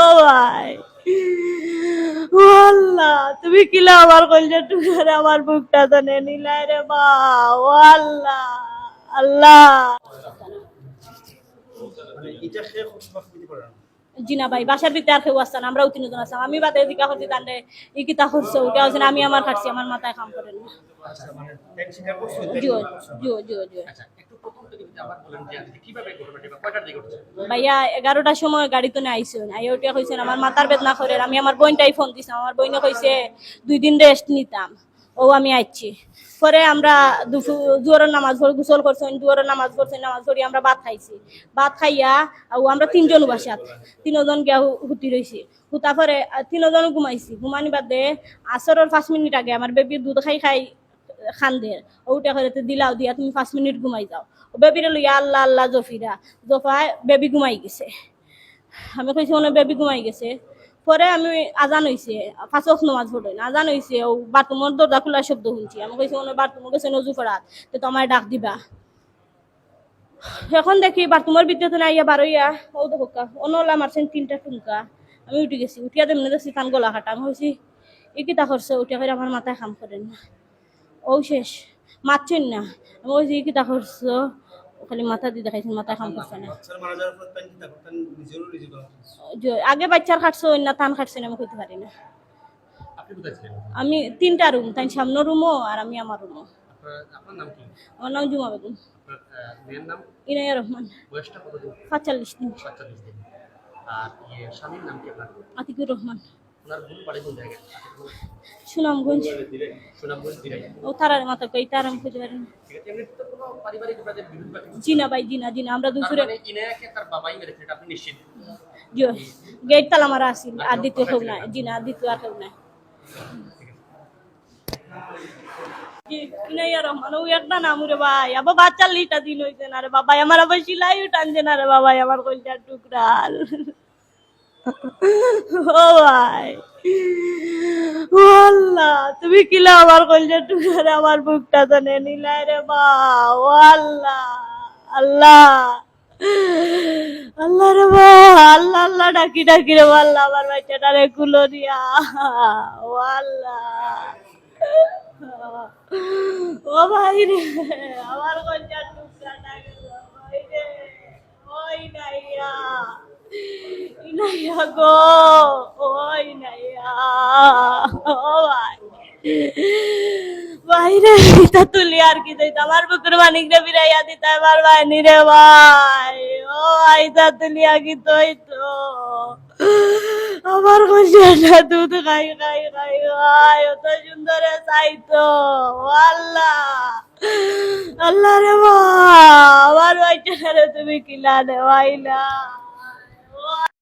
ও ভাই। তুমি কিলা আমার কলজের টুকরে আমার বুকটা তো নে নিলাই রে বা ও আল্লাহ। মানে জিনা ভাই বাসার ভিতরে আর কেউ আসতাম আমরাও তিনজন আসতাম আমি বাদে এদিকে করছি তান্ডে ই কিতা করছে? ওটা হচ্ছে আমি আমার খাচ্ছি আমার মাথায় কাম করে না। আচ্ছা মানে ত্যাগ স্বীকার করছ জিও জিও জিও জিও ভাইয়া, এগারোটার সময় গাড়িতে নিয়ে আইসুন। আই ওটা কইছেন, আমার মাথার বেদনা করে, আমি আমার বোনটাই ফোন দিছিলাম। আমার বোনে কইছে, দুই দিন রেস্ট নিতাম। ও, আমি আইছি। পরে আমরা দুপুর নামাজ পড়ে, গোসল করছেন জোরের নামাজ পড়ছেন, নামাজ পড়ি আমরা ভাত খাইছি। ভাত খাইয়া আর আমরা তিনজন বাসাত তিনজন গিয়া হুতি রইছি। হুতা পরে তিনজন ঘুমাইছি। ঘুমানি বাদে আসরের পাঁচ মিনিট আগে আমার বেবি দুধ খাই খাই খান্দে ওটা করে তো দিলাও দিয়া তুমি পাঁচ মিনিট ঘুমাই যাও। বেবিরে লইয়া আল্লাহ আল্লাহ জফিরা। জফায় বেবি ঘুমাই গেছে। আমি কইছি মনে বেবি ঘুমাই গেছে। পরে আমি আজান হইছে ফাঁসক নমাজ পড়ে না আজান হইছে, ও বাথরুমের দরজা খোলার শব্দ শুনছি। আমি কইছি মনে বাথরুমে গেছে, নজু ফেরাত তো তোমার ডাক দিবা। এখন দেখি বাথরুমের ভিতরে না ইয়া বারইয়া ও দেখো অনলা মারছেন তিনটা টুমকা আমি উঠে গেছি, উঠিয়া দেমনে দেখছি, তান গলা কাটা। আমি কইছি ই কিতা করছে? উঠিয়া করে আমার মাথায় কাম করে না। ও শেষ। মারছেন না। আমি কইছি ই কিতা করছ? খালি মাথা দিয়ে দেখাইছেন মাথায় কাম করছে না। আগে বাচ্চার খাটছে অন্য তান খাটছে না আমি কইতে পারি না। আমি তিনটা রুম তাই সামনের রুমও আর আমি আমার রুমও আমার নাম জুমা বেগম। ইনাইয়া রহমান। সাতচল্লিশ দিন। ইয়ে আতিকুর রহমান। সুনামগঞ্জ। ও তারার মাথা কই তার আমি কইতে পারি না ঠিক আছে এমনি তো কোনো পারিবারিক আপনাদের বিরোধ বা কিছু জিনা ভাই জিনা জিনা আমরা দুপুরে মানে গেট তালা মারা আসিল আর দ্বিতীয় কেউ নাই জিনা আর দ্বিতীয় আর কেউ নাই। জি, ইনাইয়া রহমান ও একটা নাম রে ভাই আবার বাচ্চা লিটা দিন হইছে না রে বাবাই আমার আবার সিলাই টানছে না রে বাবাই আমার কলজার টুকরাল। ও ভাই। আল্লাহ তুমি কিলা আমার কলজার টুকরা আমার বুকটা তো নে নিলাই রে বা? ও আল্লাহ আল্লাহ আল্লাহ রে বা, আল্লাহ আল্লাহ, ডাকি ডাকি রে আল্লাহ আমার বাচ্চাটা রে কুলো দিয়া। ও আল্লাহ ও ভাই রে, আমার কলজার টুকরাটা গেল ভাই রে, ওই নাইয়া। ইনাইয়া গো ওই নাইয়া ভাই বাইরে ইটা তুলি আর কি দিত আমার বুকুর মানিক রে বিরাইয়া দিত আমার বাইনি রে ভাই ও আইতা তুলি আগে তোই তো আমার কলিয়াটা দুধ খাই খাই খাই খাই অত সুন্দর চাইতো আল্লাহ আল্লাহ রে মা আমার বাচ্চাটা তুমি কিলা দেওয়াইলা